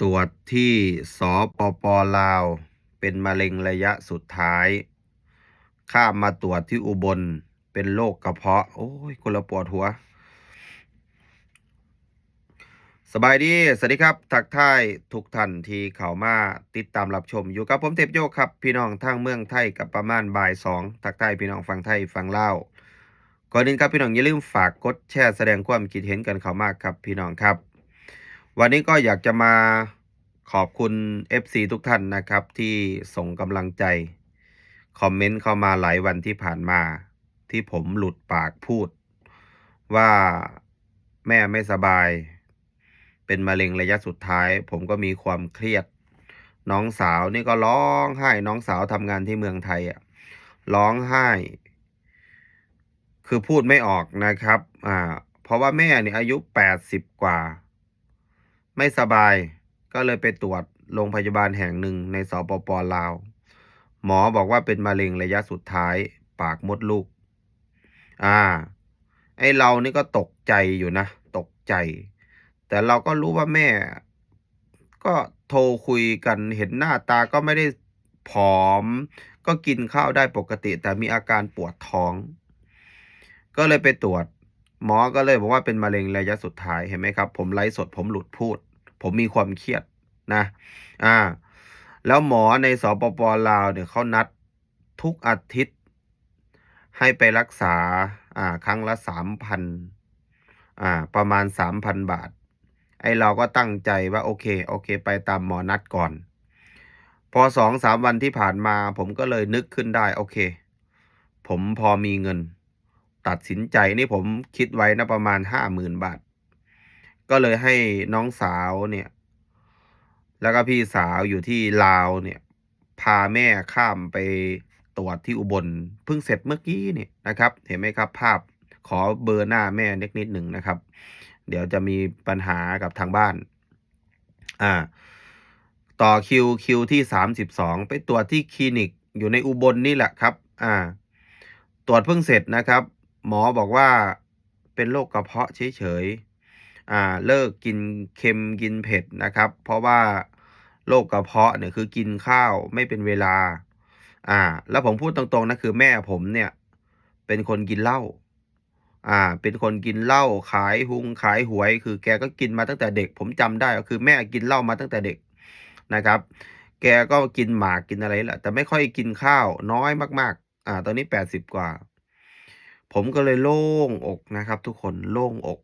ตรวจที่สปปลาว เป็นมะเร็งระยะสุดท้าย ข้ามมาตรวจที่อุบลเป็นโรคกระเพาะ โอ้ยคนละปวดหัว สบายดี สวัสดีครับ ทักทายทุกท่านที่เข้ามาติดตามรับชมอยู่กับผมเทพโยกครับ พี่น้องทางเมืองไทยกับประมาณบ่ายสองทักทายพี่น้องฟังไทยฟังเล่าก่อนอื่นครับพี่น้องอย่าลืมฝากกดแชร์แสดงความคิดเห็นกันเข้ามากครับพี่น้องครับ วันนี้ก็อยากจะมาขอบคุณ FC ทุกท่านนะครับ ที่ส่งกำลังใจ คอมเมนต์เข้ามาหลายวันที่ผ่านมา ที่ผมหลุดปากพูด ว่าแม่ไม่สบาย เป็นมะเร็งระยะสุดท้าย ผมก็มีความเครียด น้องสาวนี่ก็ร้องไห้น้องสาวทำงานที่เมืองไทยอะร้องไห้ คือพูดไม่ออกนะครับ อ่า เพราะว่าแม่เนี่ยอายุแปดสิบกว่า ไม่สบายก็เลยไปตรวจโรงพยาบาลแห่งหนึ่งในสปปลาว หมอบอกว่าเป็นมะเร็งระยะสุดท้าย ปากมดลูก อ่า ไอเรานี่ก็ตกใจอยู่นะ ตกใจ แต่เราก็รู้ว่าแม่ ก็โทรคุยกันเห็นหน้าตาก็ไม่ได้ผอม ก็กินข้าวได้ปกติ แต่มีอาการปวดท้อง ก็เลยไปตรวจ หมอก็เลยบอกว่าเป็นมะเร็งระยะสุดท้ายเห็นไหมครับ ผมไลฟ์สดผมหลุดพูด ผมมีความเครียดนะ อ่า แล้วหมอในสปปลาวเนี่ยเขานัดทุกอาทิตย์ ให้ไปรักษา อ่า ครั้งละสามพันอ่า ประมาณสามพันบาท ไอเราก็ตั้งใจว่าโอเค โอเค ไปตามหมอนัดก่อน พอสองสามวันที่ผ่านมา ผมก็เลยนึกขึ้นได้ โอเค ผมพอมีเงิน ตัดสินใจนี่ผมคิดไว้นะประมาณห้าหมื่นบาท ก็เลยให้น้องสาวเนี่ย แล้วก็พี่สาวอยู่ที่ลาวเนี่ย พาแม่ข้ามไปตรวจที่อุบลเพิ่งเสร็จเมื่อกี้เนี่ยนะครับ เห็นไหมครับ ภาพขอเบอร์หน้าแม่เล็กนิดหนึ่งนะครับ เดี๋ยวจะมีปัญหากับทางบ้าน อ่า ต่อคิวคิวที่สามสิบสองไปตรวจที่คลินิกอยู่ในอุบลนี่แหละครับ อ่า ตรวจเพิ่งเสร็จนะครับ หมอบอกว่าเป็นโรคกระเพาะเฉยๆ อ่าเลิกกินเค็มกินเผ็ดนะครับ เพราะว่าโรคกระเพาะเนี่ยคือกินข้าวไม่เป็นเวลา อ่า แล้วผมพูดตรงๆนะคือแม่ผมเนี่ย เป็นคนกินเหล้าอ่า เป็นคนกินเหล้าขายหุงขายหวย คือแกก็กินมาตั้งแต่เด็ก ผมจำได้ก็คือแม่กินเหล้ามาตั้งแต่เด็กนะครับ แกก็กินหมากกินอะไรแหละแต่ไม่ค่อยกินข้าวน้อยมาก ๆ อ่า ตอนนี้แปดสิบกว่า ผมก็เลยโล่งอกนะครับ ทุกคนโล่งอก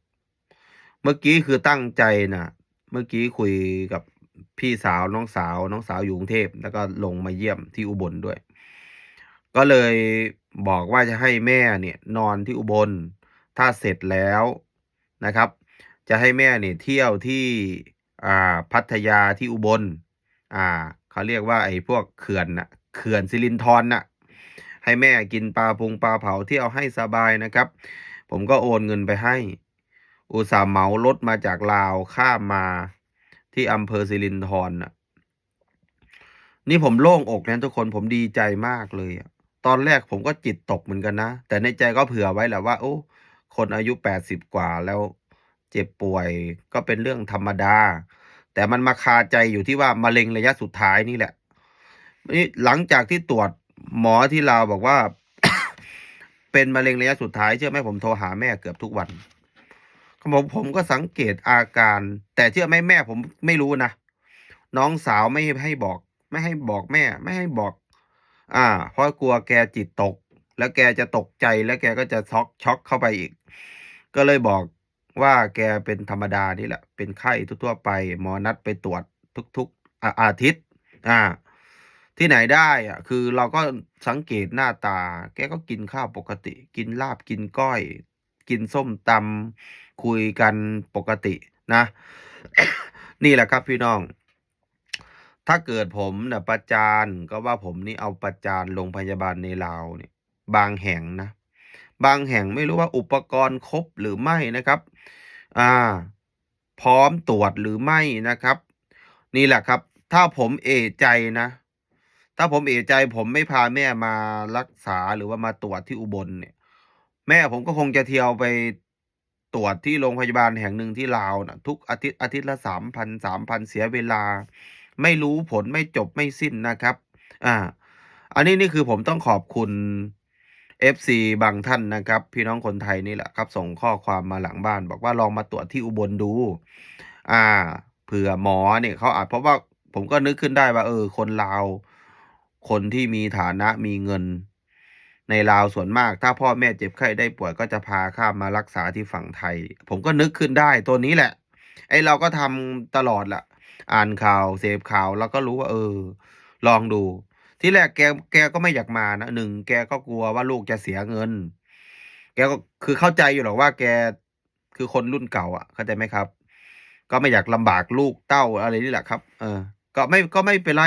เมื่อกี้คือตั้งใจนะเมื่อกี้คุยกับพี่สาวน้องสาว น้องสาวอยู่กรุงเทพแล้วก็ลงมาเยี่ยมที่อุบลด้วย ก็เลยบอกว่าจะให้แม่เนี่ย นอนที่อุบล ถ้าเสร็จแล้วนะครับ จะให้แม่เนี่ยเที่ยวที่อ่าพัทยาที่อุบล อ่าเขาเรียกว่าไอ้พวกเขื่อนน่ะเขื่อนสิรินธรน่ะให้แม่กินปลาพุงปลาเผาเที่ยวให้สบายนะครับ ผมก็โอนเงินไปให้ อุตส่าห์เหมารถมาจากลาวข้ามมาที่อำเภอสิรินธรน่ะ นี่ผมโล่งอกนะทุกคนผมดีใจมากเลยอะตอนแรกผมก็จิตตกเหมือนกันนะ แต่ในใจก็เผื่อไว้แหละว่า โอ้ คนอายุแปดสิบกว่าแล้วเจ็บป่วยก็เป็นเรื่องธรรมดา แต่มันมาคาใจอยู่ที่ว่ามะเร็งระยะสุดท้ายนี่แหละนี่หลังจากที่ตรวจหมอที่ลาวบอกว่า เป็นมะเร็งระยะสุดท้ายเชื่อไหมผมโทรหาแม่เกือบทุกวัน ผมผมก็สังเกตอาการ แต่เชื่อไหมแม่ผมไม่รู้นะน้องสาวไม่ให้บอก ไม่ให้บอกแม่ ไม่ให้บอก อ่า เพราะกลัวแกจิตตก แล้วแกจะตกใจแล้วแกก็จะช็อกช็อกเข้าไปอีก ก็เลยบอกว่าแกเป็นธรรมดานี่แหละ เป็นไข้ทั่วๆไป หมอนัดไปตรวจทุกๆออาทิตย์ อ่า ที่ไหนได้อะ คือเราก็สังเกตหน้าตา แกก็กินข้าวปกติ กินลาบกินก้อย กินส้มตำ คุยกันปกตินะ นี่แหละครับพี่น้อง ถ้าเกิดผมเนี่ยประจานก็ว่าผมนี่เอาประจานโรงพยาบาลในลาวเนี่ย บางแห่งนะ บางแห่งไม่รู้ว่าอุปกรณ์ครบหรือไม่นะครับ อ่า พร้อมตรวจหรือไม่นะครับ นี่แหละครับ ถ้าผมเอะใจนะถ้าผมเอะใจผมไม่พาแม่มารักษาหรือว่ามาตรวจที่อุบลเนี่ย แม่ผมก็คงจะเที่ยวไป ตรวจที่โรงพยาบาลแห่งหนึ่งที่ลาวนะทุกอาทิตย์อาทิตย์ละสามพันสามพันเสียเวลา ไม่รู้ผลไม่จบไม่สิ้นนะครับ อ่า อันนี้นี่คือผมต้องขอบคุณ FC บางท่านนะครับ พี่น้องคนไทยนี่แหละครับ ส่งข้อความมาหลังบ้าน บอกว่าลองมาตรวจที่อุบลดู อ่าเผื่อหมอเนี่ยเขาอาจเพราะว่าผมก็นึกขึ้นได้ว่า เออ คนลาว คนที่มีฐานะมีเงิน ในลาวส่วนมาก ถ้าพ่อแม่เจ็บไข้ได้ป่วยก็จะพาข้ามมารักษาที่ฝั่งไทย ผมก็นึกขึ้นได้ตัวนี้แหละ ไอเราก็ทำตลอดแหละอ่านข่าวเสพข่าวแล้วก็รู้ว่า เออ ลองดู ที่แรกแกแกก็ไม่อยากมานะหนึ่งแกก็กลัวว่าลูกจะเสียเงิน แกก็คือเข้าใจอยู่หรอกว่าแกคือคนรุ่นเก่าอะ เข้าใจไหมครับ ก็ไม่อยากลำบากลูกเต้าอะไรนี่แหละครับ เออ ก็ไม่ก็ไม่เป็นไร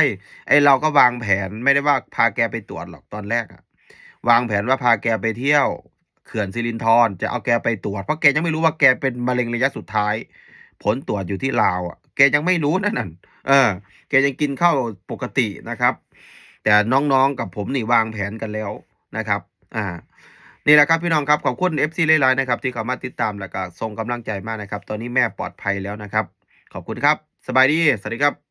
ไอเราก็วางแผนไม่ได้ว่าพาแกไปตรวจหรอกตอนแรกอะ วางแผนว่าพาแกไปเที่ยว เขื่อนสิรินธรจะเอาแกไปตรวจเพราะแกยังไม่รู้ว่าแกเป็นมะเร็งระยะสุดท้าย ผลตรวจอยู่ที่ลาวอะแกยังไม่รู้นั่นน่ะเออ แกยังกินข้าวปกตินะครับ แต่น้องๆกับผมนี่วางแผนกันแล้วนะครับ อ่านี่แหละครับพี่น้องครับขอบคุณ FC หลายๆนะครับที่เข้ามาติดตามแล้วก็ส่งกำลังใจมากนะครับ ตอนนี้แม่ปลอดภัยแล้วนะครับ ขอบคุณครับ สบายดี สวัสดีครับ